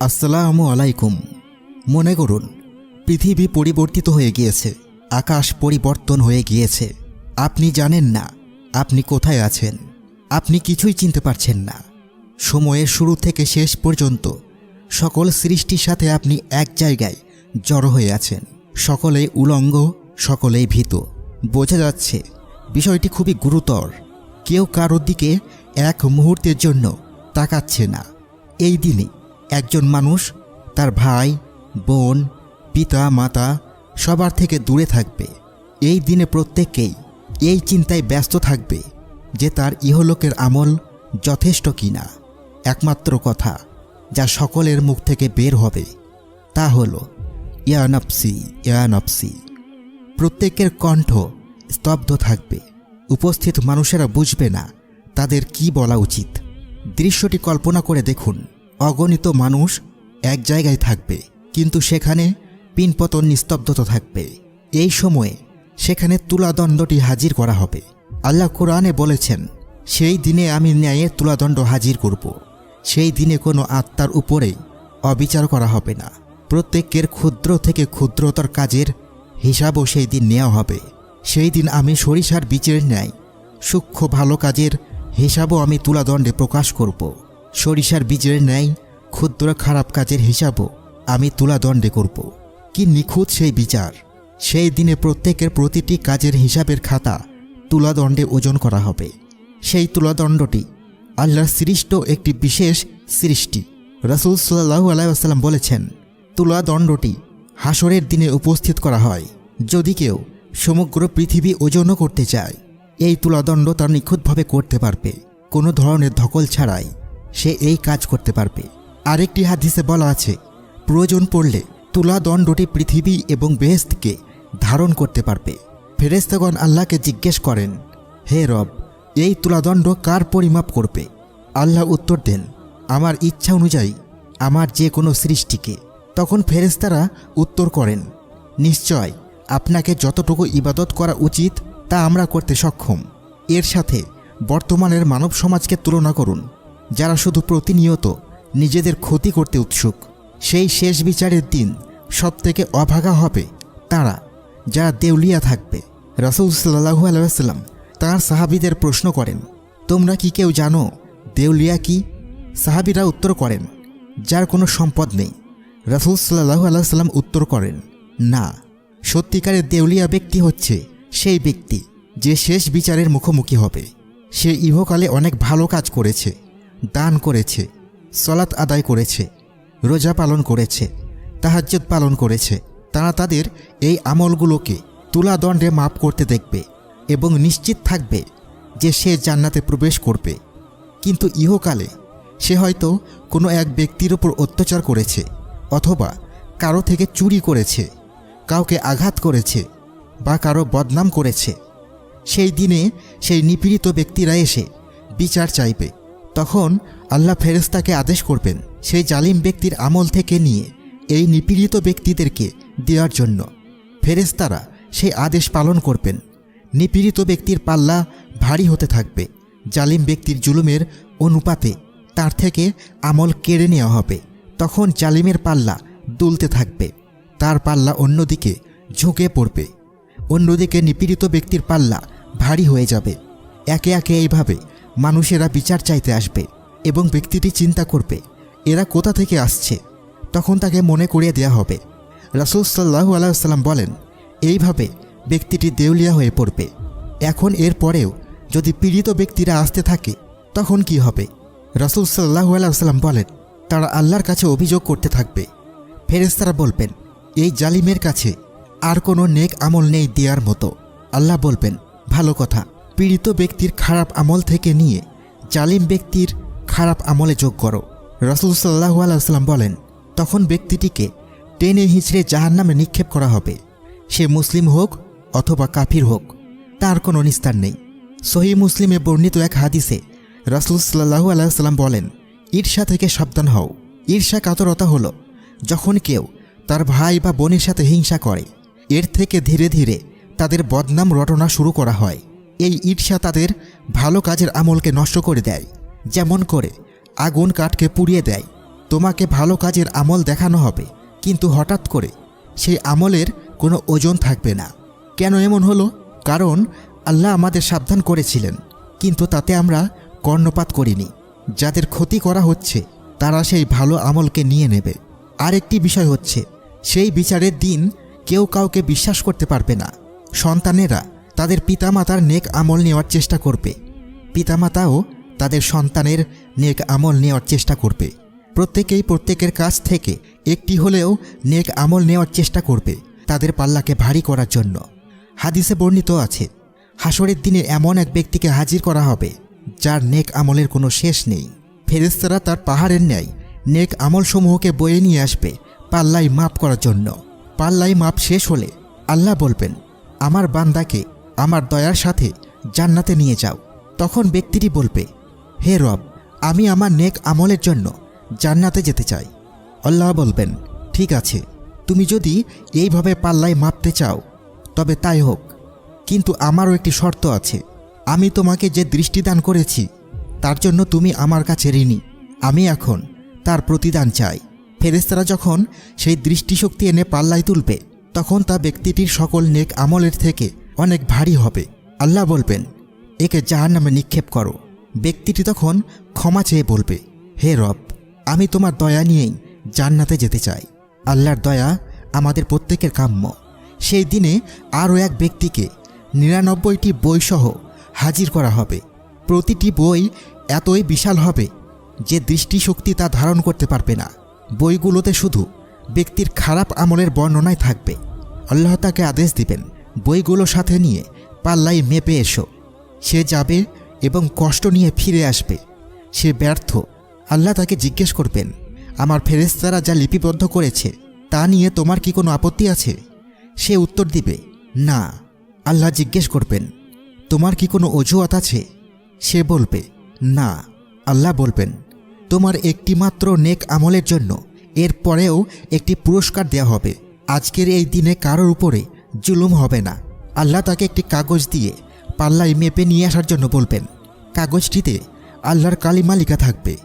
আসসালামু আলাইকুম। মনে করুন, পৃথিবী পরিবর্তিত হয়ে গিয়েছে, আকাশ পরিবর্তন হয়ে গিয়েছে। আপনি জানেন না, আপনি কোথায় আছেন, আপনি কিছুই চিনতে পারছেন না। সময়ের শুরু থেকে শেষ পর্যন্ত সকল সৃষ্টির সাথে আপনি এক জায়গায় জড়ো হয়ে আছেন। সকলেই উলঙ্গ সকলেই ভীত। বোঝা যাচ্ছে, বিষয়টি খুবই গুরুতর। কেউ কারোর দিকে এক মুহূর্তের জন্য তাকাচ্ছে না। এই দিনে একজন মানুষ তার ভাই, বোন, পিতা, মাতা সবার থেকে দূরে থাকবে। এই দিনে প্রত্যেককেই এই চিন্তায় ব্যস্ত থাকবে যে তার ইহলোকের আমল যথেষ্ট কিনা। একমাত্র কথা যা সকলের মুখ থেকে বের হবে, তা হল, ইয়া নফসি ইয়া নফসি। প্রত্যেকের কণ্ঠ স্তব্ধ থাকবে। উপস্থিত মানুষেরা বুঝবে না তাদের কি বলা উচিত। দৃশ্যটি কল্পনা করে দেখুন। অগণিত মানুষ এক জায়গায় থাকবে, কিন্তু সেখানে পিনপতন নিস্তব্ধতা থাকবে। এই সময়ে সেখানে তুলাদণ্ডটি হাজির করা হবে। আল্লাহ কোরআনে বলেছেন, সেই দিনে আমি ন্যায়ের তুলাদণ্ড হাজির করব। সেই দিনে কোনো আত্মার উপরেই অবিচার করা হবে না। প্রত্যেকের ক্ষুদ্র থেকে ক্ষুদ্রতর কাজের হিসাবও সেই দিন নেওয়া হবে। সেই দিন আমি সরিষার বীজের ন্যায় সূক্ষ্ম ভালো কাজের হিসাবও আমি তুলাদণ্ডে প্রকাশ করব। সরিষার বীজের ন্যায় ক্ষুদ্র খারাপ কাজের হিসাবও আমি তুলাদণ্ডে করব। কি নিখুঁত সেই বিচার। সেই দিনে প্রত্যেকের প্রতিটি কাজের হিসাবের খাতা তুলাদণ্ডে ওজন করা হবে। সেই তুলাদণ্ডটি আল্লাহর সৃষ্ট একটি বিশেষ সৃষ্টি। রসুল সাল্লাহু আলাইসাল্লাম বলেছেন, তুলাদণ্ডটি হাসরের দিনে উপস্থিত করা হয়। যদি কেউ সমগ্র পৃথিবী ওজনও করতে চায়, এই তুলাদণ্ড তার নিখুঁতভাবে করতে পারবে। কোনো ধরনের ধকল ছাড়াই। সে এই কাজ করতে পারবে। আরেকটি হাদিসে বলা আছে, প্রয়োজন পড়লে তুলা দণ্ডটি পৃথিবী এবং বেহেস্তকে ধারণ করতে পারবে। ফেরেস্তাগণ আল্লাহকে জিজ্ঞেস করেন, হে রব, এই তুলাদণ্ড কার পরিমাপ করবে? আল্লাহ উত্তর দেন, আমার ইচ্ছা অনুযায়ী, আমার যে কোনো সৃষ্টিকে। তখন ফেরেস্তারা উত্তর করেন, নিশ্চয়, আপনাকে যতটুকু ইবাদত করা উচিত তা আমরা করতে সক্ষম। এর সাথে বর্তমানের মানব সমাজকে তুলনা করুন। যারা শুধু প্রতিনিয়ত নিজেদের ক্ষতি করতে উৎসুক, সেই শেষ বিচারের দিন সবথেকে অভাগা হবে তারা, যারা দেউলিয়া থাকবে। রাসুল সাল্লাহু আলাইসাল্লাম তাঁর সাহাবিদের প্রশ্ন করেন, তোমরা কি কেউ জানো দেউলিয়া কি? সাহাবিরা উত্তর করেন, যার কোনো সম্পদ নেই। রাসুল সাল্লাহু আলাইসাল্লাম উত্তর করেন, না, সত্যিকারের দেউলিয়া ব্যক্তি হচ্ছে সেই ব্যক্তি যে শেষ বিচারের মুখোমুখি হবে। সে ইহকালে অনেক ভালো কাজ করেছে। দান করেছে সলাৎ আদায় করেছে, রোজা পালন করেছে, তাহাজ্জুদ পালন করেছে। তারা তাদের এই আমলগুলোকে তুলাদণ্ডে মাপ করতে দেখবে এবং নিশ্চিত থাকবে যে সে জান্নাতে প্রবেশ করবে। কিন্তু ইহকালে সে হয়তো কোনো এক ব্যক্তির ওপর অত্যাচার করেছে অথবা কারও থেকে চুরি করেছে, কাউকে আঘাত করেছে বা কারও বদনাম করেছে। সেই দিনে সেই নিপীড়িত ব্যক্তিরা এসে বিচার চাইবে। তখন আল্লাহ ফেরেস্তাকে আদেশ করবেন, সেই জালিম ব্যক্তির আমল থেকে নিয়ে এই নিপীড়িত ব্যক্তিদেরকে দেওয়ার জন্য। ফেরেস্তারা সেই আদেশ পালন করবেন। নিপীড়িত ব্যক্তির পাল্লা ভারী হতে থাকবে। জালিম ব্যক্তির জুলুমের অনুপাতে তার থেকে আমল কেড়ে নেওয়া হবে। তখন জালিমের পাল্লা দুলতে থাকবে। তার পাল্লা অন্যদিকে ঝুঁকে পড়বে। অন্যদিকে নিপীড়িত ব্যক্তির পাল্লা ভারী হয়ে যাবে। একে একে এইভাবে মানুষেরা বিচার চাইতে আসবে এবং ব্যক্তিটি চিন্তা করবে, এরা কোথা থেকে আসছে? তখন তাকে মনে করিয়ে দেয়া হবে। রাসুল সাল্লাহু আলাইসাল্লাম বলেন, এইভাবে ব্যক্তিটি দেউলিয়া হয়ে পড়বে। এখন এর পরেও যদি পীড়িত ব্যক্তিরা আসতে থাকে, তখন কি হবে? রাসুল সাল্লাহু আলাইসাল্লাম বলেন, তারা আল্লাহর কাছে অভিযোগ করতে থাকবে। ফেরেস্তারা বলবেন, এই জালিমের কাছে আর কোনো নেক আমল নেই দেওয়ার মতো। আল্লাহ বলবেন, ভালো কথা। পীড়িত ব্যক্তির খারাপ আমল থেকে নিয়ে জালিম ব্যক্তির খারাপ আমলে যোগ করো। রাসুল সাল্লাহু আলাইসাল্লাম বলেন, তখন ব্যক্তিটিকে টেনে হিঁচড়ে জাহান নামে নিক্ষেপ করা হবে। সে মুসলিম হোক অথবা কাফির হোক, তার কোনো নিস্তার নেই। সহি মুসলিমে বর্ণিত এক হাদিসে রাসুল সাল্লাহু আলাইসাল্লাম বলেন, ঈর্ষা থেকে সাবধান হও। ঈর্ষা কাতরতা হলো যখন কেউ তার ভাই বা বোনের সাথে হিংসা করে। এর থেকে ধীরে ধীরে তাদের বদনাম রটনা শুরু করা হয়। এই ঈর্ষা তাদের ভালো কাজের আমলকে নষ্ট করে দেয়। যেমন করে, আগুন কাঠকে পুড়িয়ে দেয়। তোমাকে ভালো কাজের আমল দেখানো হবে। কিন্তু হঠাৎ করে সেই আমলের কোনো ওজন থাকবে না। কেন এমন হলো? কারণ আল্লাহ আমাদের সাবধান করেছিলেন। কিন্তু তাতে আমরা কর্ণপাত করিনি। যাদের ক্ষতি করা হচ্ছে, তারা সেই ভালো আমলকে নিয়ে নেবে। আরেকটি বিষয় হচ্ছে, সেই বিচারের দিন কেউ কাউকে বিশ্বাস করতে পারবে না। সন্তানেরা তাদের পিতামাতার নেক আমল নেওয়ার চেষ্টা করবে। পিতামাতাও তাদের সন্তানের নেক আমল নেওয়ার চেষ্টা করবে। প্রত্যেকেই প্রত্যেকের কাছ থেকে একটি হলেও নেক আমল নেওয়ার চেষ্টা করবে তাদের পাল্লাকে ভারী করার জন্য। হাদিসে বর্ণিত আছে হাসরের দিনে এমন এক ব্যক্তিকে হাজির করা হবে যার নেক আমলের কোনো শেষ নেই। ফেরেস্তারা তার পাহাড়ের ন্যায় নেক আমলসমূহকে বয়ে নিয়ে আসবে পাল্লাই মাপ করার জন্য। পাল্লাই মাপ শেষ হলে আল্লাহ বলবেন, আমার বান্দাকে আমার দয়ার সাথে জান্নাতে নিয়ে যাও। তখন ব্যক্তিটি বলবে, হে রব, আমি আমার নেক আমলের জন্য জান্নাতে যেতে চাই। আল্লাহ বলবেন, ঠিক আছে, তুমি যদি এইভাবে পাল্লায় মাপতে চাও, তবে তাই হোক। কিন্তু আমারও একটি শর্ত আছে। আমি তোমাকে যে দৃষ্টিদান করেছি, তার জন্য তুমি আমার কাছে ঋণী। আমি এখন তার প্রতিদান চাই। ফেরেস্তারা যখন সেই দৃষ্টিশক্তি এনে পাল্লায় তুলবে, তখন তা ব্যক্তিটির সকল নেক আমলের থেকে অনেক ভারী হবে। আল্লাহ বলবেন, একে জাহার নামে নিক্ষেপ করো। ব্যক্তিটি তখন ক্ষমা চেয়ে বলবে, হে রব, আমি তোমার দয়া নিয়েই জান্নাতে যেতে চাই। আল্লাহর দয়া আমাদের প্রত্যেকের কাম্য। সেই দিনে আরও এক ব্যক্তিকে নিরানব্বইটি বইসহ হাজির করা হবে। প্রতিটি বই এতই বিশাল হবে যে দৃষ্টিশক্তি তা ধারণ করতে পারবে না। বইগুলোতে শুধু ব্যক্তির খারাপ আমলের বর্ণনায় থাকবে। আল্লাহ তাকে আদেশ দিবেন বইগুলো সাথে নিয়ে পাল্লাই মেপে এসো। সে যাবে এবং কষ্ট নিয়ে ফিরে আসবে। সে ব্যর্থ। আল্লাহ তাকে জিজ্ঞেস করবেন, আমার ফেরেস্তারা যা লিপিবদ্ধ করেছে, তা নিয়ে তোমার কি কোনো আপত্তি আছে? সে উত্তর দিবে, না। আল্লাহ জিজ্ঞেস করবেন, তোমার কি কোনো অজুহাত আছে? সে বলবে, না। আল্লাহ বলবেন, তোমার একটিমাত্র নেক আমলের জন্য এর পরেও একটি পুরস্কার দেওয়া হবে। আজকের এই দিনে কারোর উপরে জুলুম হবে না। আল্লাহ তাকে একটি কাগজ দিয়ে পাল্লায় মেপে নিয়ে আসার জন্য বলবেন, কাগজটিতে আল্লাহর কালিমা লেখা থাকবে।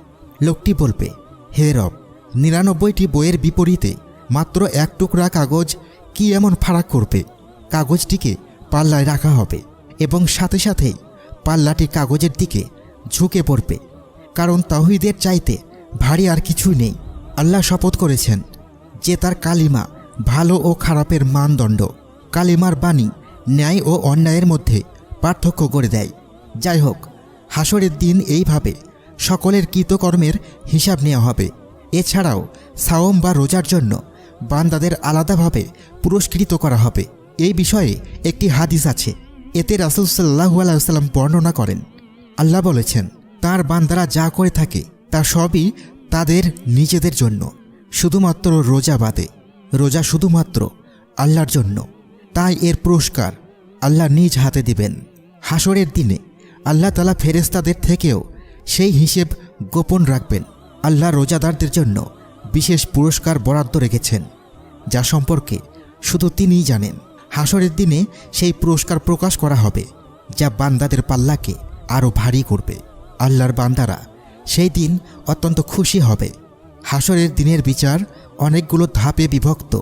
লোকটি বলবে, হে রব, নিরানব্বইটি বইয়ের বিপরীতে মাত্র এক টুকরা কাগজ কি এমন ফারাক করবে? কাগজটিকে পাল্লায় রাখা হবে এবং সাথে সাথেই পাল্লাটি কাগজের দিকে ঝুঁকে পড়বে। কারণ তাহিদের চাইতে ভারী আর কিছুই নেই। আল্লাহ শপথ করেছেন যে তার কালিমা ভালো ও খারাপের মানদণ্ড কালিমার বাণী ন্যায় ও অন্যায়ের মধ্যে পার্থক্য করে দেয়। যাই হোক হাসরের দিন এইভাবে সকলের কৃতকর্মের হিসাব নেওয়া হবে। এছাড়াও সাওম বা রোজার জন্য বান্দাদের আলাদাভাবে পুরস্কৃত করা হবে। এই বিষয়ে একটি হাদিস আছে। এতে রাসুল সাল্লাহু আলাইসাল্লাম বর্ণনা করেন। আল্লাহ বলেছেন, তার বান্দারা যা করে থাকে, তা সবই তাদের নিজেদের জন্য, শুধুমাত্র রোজা বাদে। রোজা শুধুমাত্র আল্লাহর জন্য। তাই এর পুরস্কার আল্লাহ নিজ হাতে দিবেন। হাসরের দিনে আল্লাহ তালা ফেরেস্তাদের থেকেও সেই হিসেব গোপন রাখবেন। আল্লাহ রোজাদারদের জন্য বিশেষ পুরস্কার বরাদ্দ রেখেছেন, যা সম্পর্কে শুধু তিনিই জানেন। হাসরের দিনে সেই পুরস্কার প্রকাশ করা হবে, যা বান্দাদের পাল্লাকে আরও ভারী করবে। আল্লাহর বান্দারা সেই দিন অত্যন্ত খুশি হবে। হাসরের দিনের বিচার অনেকগুলো ধাপে বিভক্ত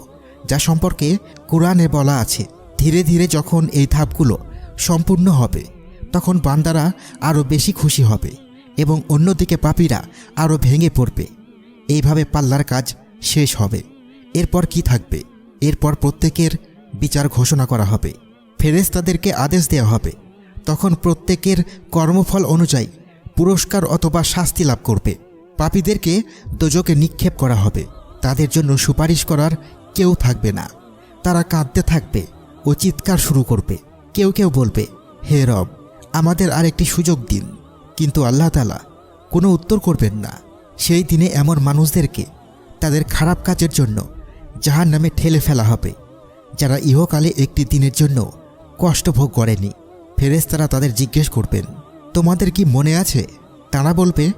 যা সম্পর্কে কোরআনে বলা আছে, ধীরে ধীরে যখন এই ধাপগুলো সম্পূর্ণ হবে, তখন বান্দারা আরও বেশি খুশি হবে এবং অন্যদিকে পাপীরা আরও ভেঙে পড়বে। এইভাবে পাল্লার কাজ শেষ হবে। এরপর কি থাকবে? এরপর প্রত্যেকের বিচার ঘোষণা করা হবে। ফেরেস্তাদেরকে আদেশ দেওয়া হবে। তখন প্রত্যেকের কর্মফল অনুযায়ী পুরস্কার অথবা শাস্তি লাভ করবে। পাপীদেরকে দোজকে নিক্ষেপ করা হবে। তাদের জন্য সুপারিশ করার কেউ থাকবে না। তারা কাঁদতে থাকবে ও চিৎকার শুরু করবে। কেউ কেউ বলবে, হে রব, আমাদের আর একটি সুযোগ দিন। কিন্তু আল্লাহ তালা কোনো উত্তর করবেন না। সেই দিনে এমন মানুষদেরকে তাদের খারাপ কাজের জন্য জাহার নামে ঠেলে ফেলা হবে, যারা ইহকালে একটি দিনের জন্য কষ্ট ভোগ করেনি। ফেরেশতারা তাদের জিজ্ঞেস করবেন, তোমাদের কি মনে আছে? তারা বলবে,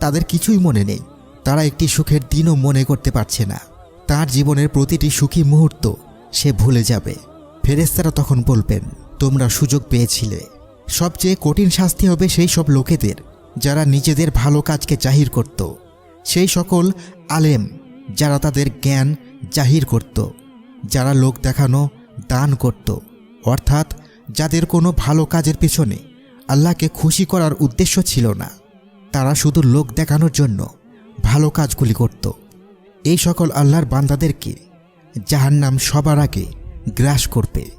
তাদের কিছুই মনে নেই। তারা একটি সুখের দিনও মনে করতে পারছে না। তার জীবনের প্রতিটি সুখী মুহূর্ত সে ভুলে যাবে। ফেরেশতারা তখন বলবেন, তোমরা সুযোগ পেয়েছিলে। সবচেয়ে কঠিন শাস্তি হবে সেই সব লোকেদের যারা নিজেদের ভালো কাজকে জাহির করত। সেই সকল আলেম যারা তাদের জ্ঞান জাহির করত, যারা লোক দেখানো, দান করত। অর্থাৎ যাদের কোনো ভালো কাজের পেছনে আল্লাহকে খুশি করার উদ্দেশ্য ছিল না, তারা শুধু লোক দেখানোর জন্য ভালো কাজগুলি করত। এই সকল আল্লাহর বান্দাদেরকে জাহান্নাম সবার আগে গ্রাস করবে